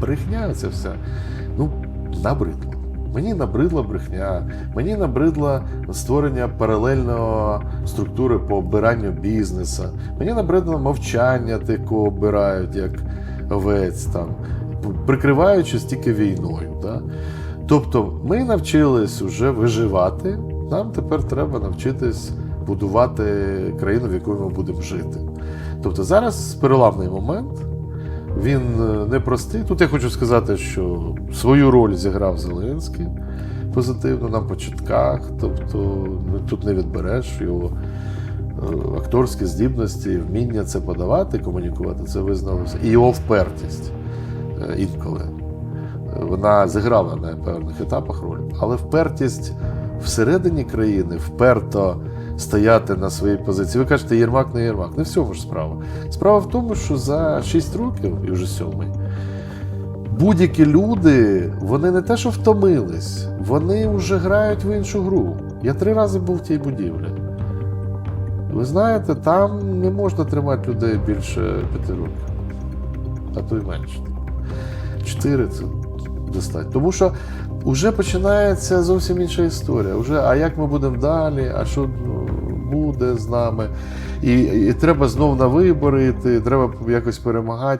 брехня це все. Ну, набридло. Мені набридла брехня, мені набридло створення паралельної структури по обиранню бізнесу. Мені набридло мовчання тих, кого обирають, як овець, там, прикриваючись тільки війною. Да? Тобто ми навчились вже виживати, нам тепер треба навчитись будувати країну, в якій ми будемо жити. Тобто зараз переламний момент. Він е, непростий. Тут я хочу сказати, що свою роль зіграв Зеленський позитивно на початках. Тобто ну, тут не відбереш його е, акторські здібності, вміння це подавати, комунікувати, це визналося. І його впертість е, інколи. Вона зіграла на певних етапах роль, але впертість всередині країни вперто стояти на своїй позиції. Ви кажете, Єрмак не Єрмак. Не в цьому ж справа. Справа в тому, що за 6 років, і вже сьомий, будь-які люди, вони не те, що втомились, вони вже грають в іншу гру. Я три рази був в тій будівлі. Ви знаєте, там не можна тримати людей більше п'яти років, а то й менше. Чотири це достатньо. Тому що вже починається зовсім інша історія. Уже, а як ми будемо далі? А що ну, буде з нами? І, і треба знов на вибори йти, треба якось перемагати.